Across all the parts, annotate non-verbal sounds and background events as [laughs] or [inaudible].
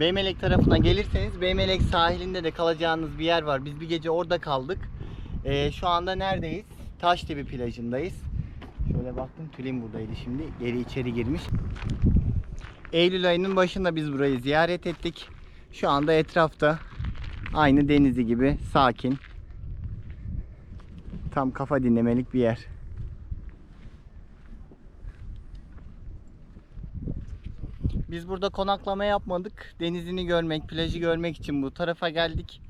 Beymelek tarafına gelirseniz Beymelek sahilinde de kalacağınız bir yer var. Biz bir gece orada kaldık. Ee, şu anda neredeyiz? Taştepe plajındayız. Şöyle baktım Tülin buradaydı şimdi. Geri içeri girmiş. Eylül ayının başında biz burayı ziyaret ettik. Şu anda etrafta aynı denizi gibi sakin. Tam kafa dinlemelik bir yer. Biz burada konaklama yapmadık. Denizini görmek, plajı görmek için bu tarafa geldik.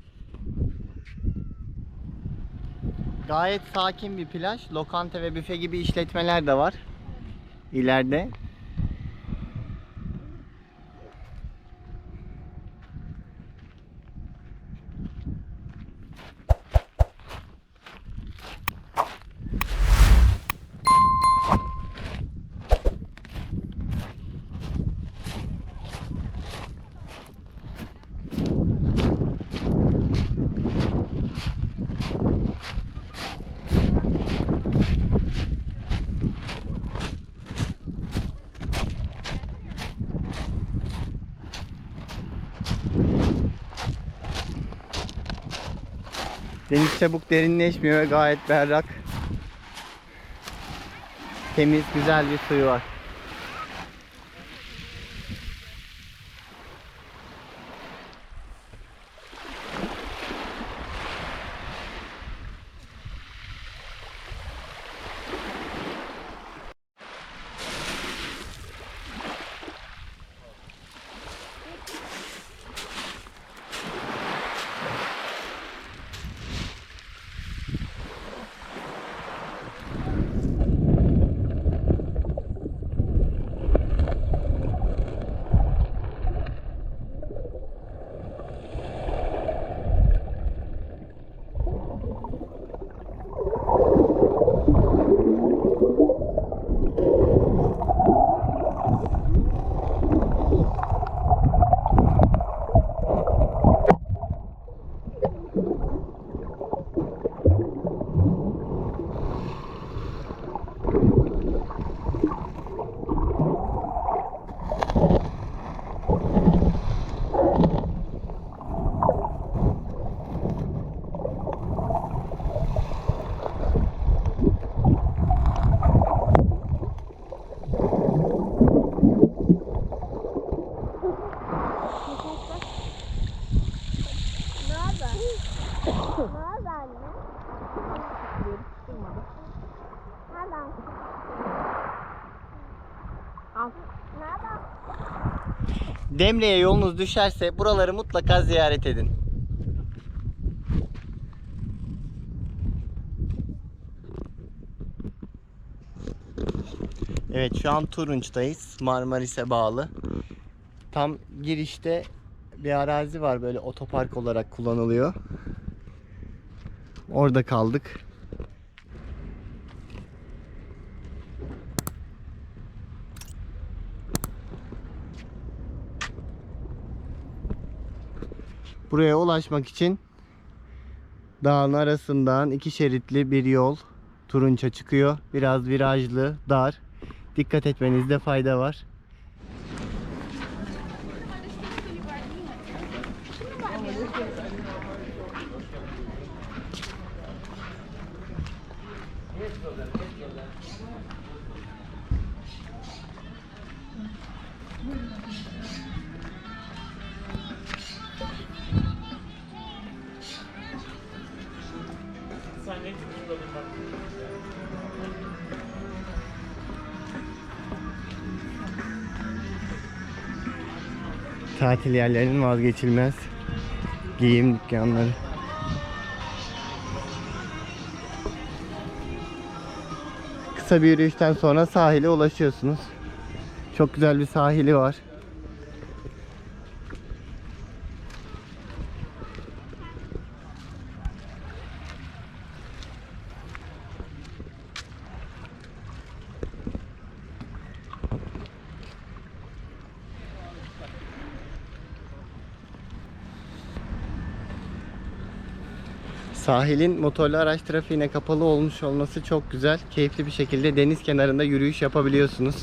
Gayet sakin bir plaj. Lokanta ve büfe gibi işletmeler de var. İleride. Deniz çabuk derinleşmiyor ve gayet berrak. Temiz, güzel bir suyu var. Demre'ye yolunuz düşerse buraları mutlaka ziyaret edin. Evet şu an Turunç'tayız. Marmaris'e bağlı. Tam girişte bir arazi var böyle otopark olarak kullanılıyor. Orada kaldık. Buraya ulaşmak için dağın arasından iki şeritli bir yol Turunç'a çıkıyor. Biraz virajlı, dar. Dikkat etmenizde fayda var. Tatil yerlerinin vazgeçilmez giyim dükkanları. Kısa bir yürüyüşten sonra sahile ulaşıyorsunuz. Çok güzel bir sahili var. Sahilin motorlu araç trafiğine kapalı olmuş olması çok güzel. Keyifli bir şekilde deniz kenarında yürüyüş yapabiliyorsunuz.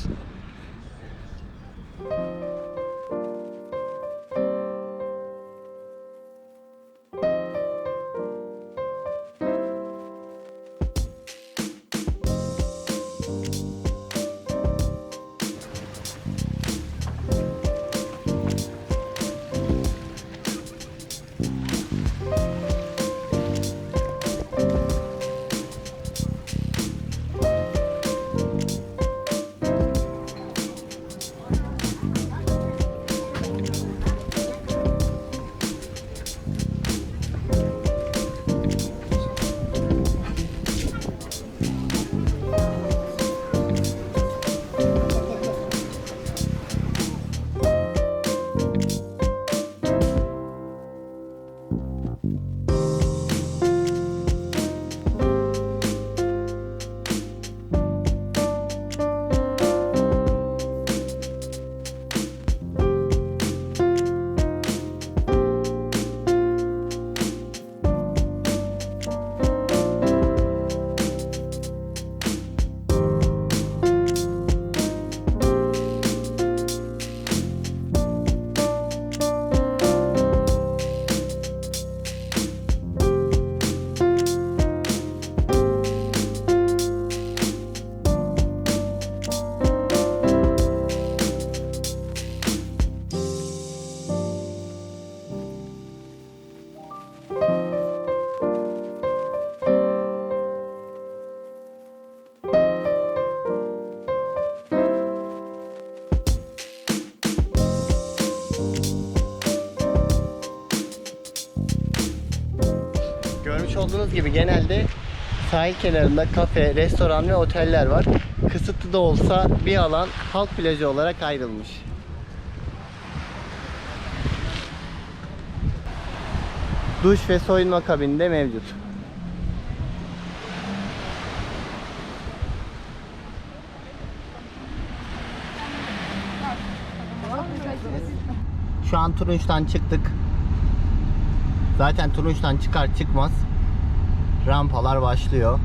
Olduğunuz gibi genelde sahil kenarında kafe, restoran ve oteller var. Kısıtlı da olsa bir alan halk plajı olarak ayrılmış. Duş ve soyunma kabini de mevcut. Şu an Turunç'tan çıktık. Zaten Turunç'tan çıkar çıkmaz rampalar başlıyor.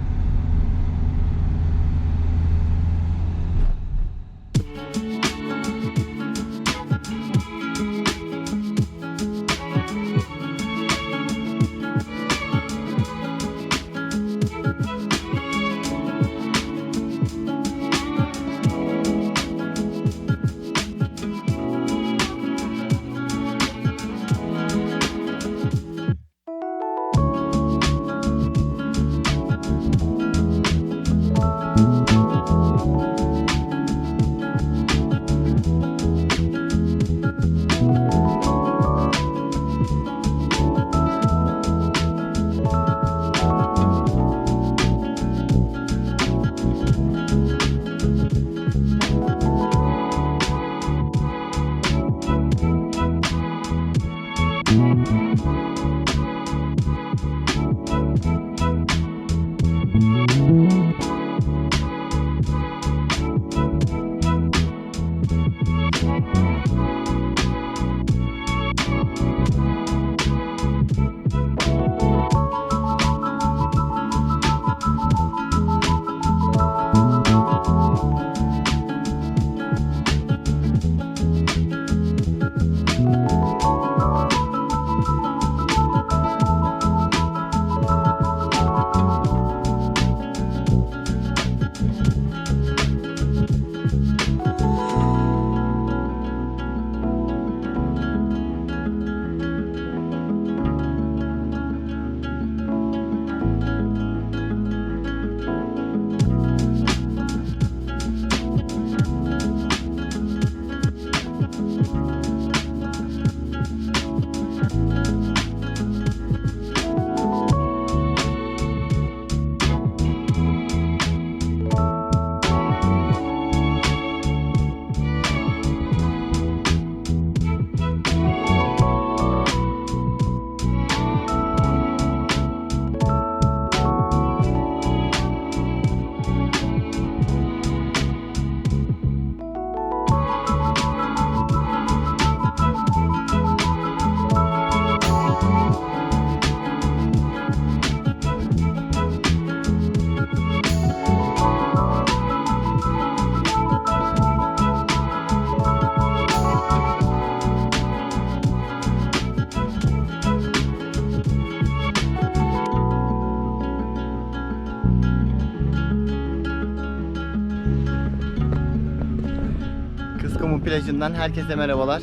Plajından herkese merhabalar.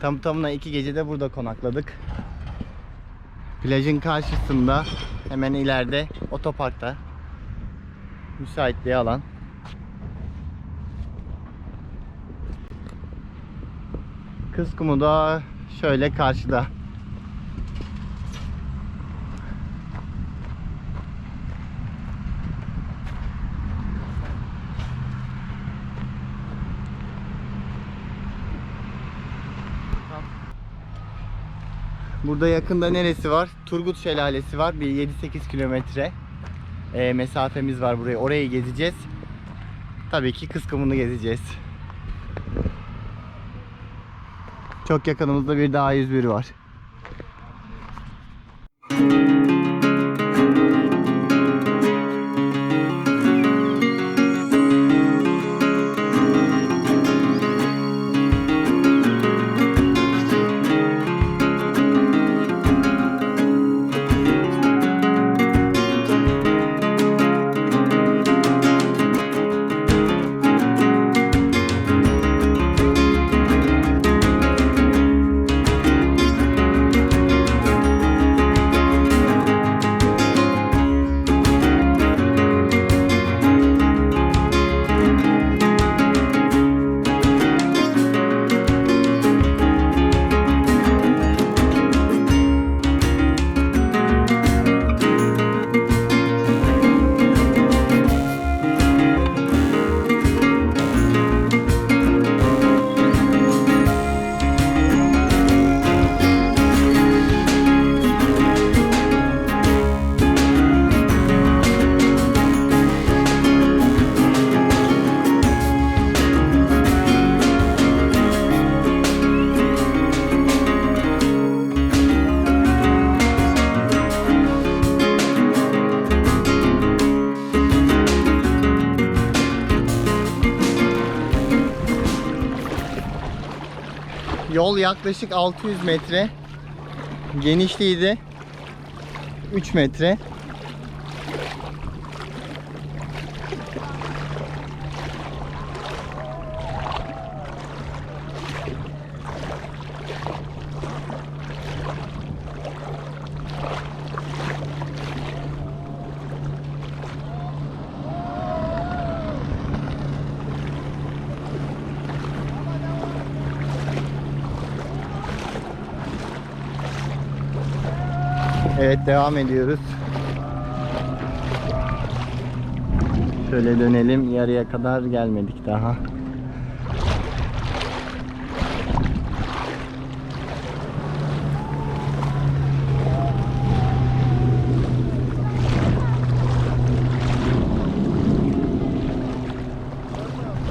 Tam tamına iki gece de burada konakladık. Plajın karşısında hemen ileride otoparkta müsait bir alan. Kızkumu da şöyle karşıda. Burada yakında neresi var? Turgut Şelalesi var. Bir 7-8 kilometre e, mesafemiz var buraya. Orayı gezeceğiz. Tabii ki Kızkumun'u gezeceğiz. Çok yakınımızda bir daha 101 var. Yol yaklaşık 600 metre. Genişliği de 3 metre. Evet devam ediyoruz. Şöyle dönelim. Yarıya kadar gelmedik daha.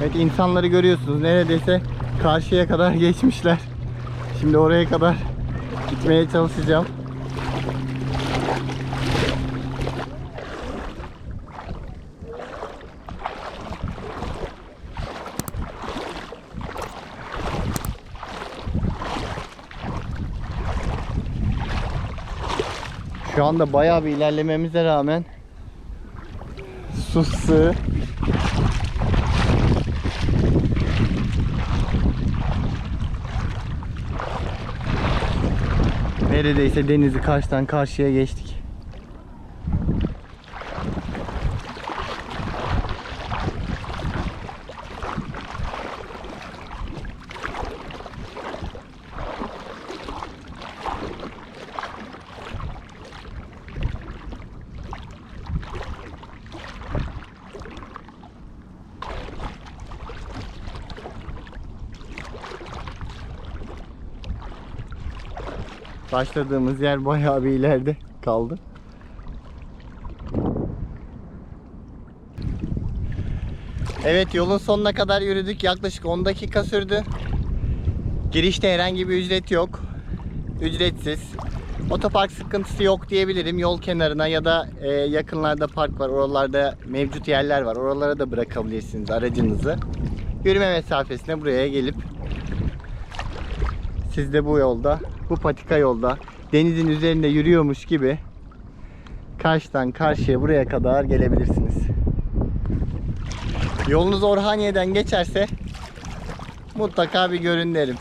Evet insanları görüyorsunuz. Neredeyse karşıya kadar [laughs] geçmişler. Şimdi oraya kadar gitmeye çalışacağım. Şu anda bayağı bir ilerlememize rağmen su sığ. Neredeyse denizi karşıdan karşıya geçtik. Başladığımız yer bayağı bir ileride kaldı. Evet yolun sonuna kadar yürüdük. Yaklaşık 10 dakika sürdü. Girişte herhangi bir ücret yok. Ücretsiz. Otopark sıkıntısı yok diyebilirim. Yol kenarına ya da e, yakınlarda park var. Oralarda mevcut yerler var. Oralara da bırakabilirsiniz aracınızı. Yürüme mesafesine buraya gelip siz de bu yolda, bu patika yolda denizin üzerinde yürüyormuş gibi karşıdan karşıya buraya kadar gelebilirsiniz. Yolunuz Orhaniye'den geçerse mutlaka bir görün derim.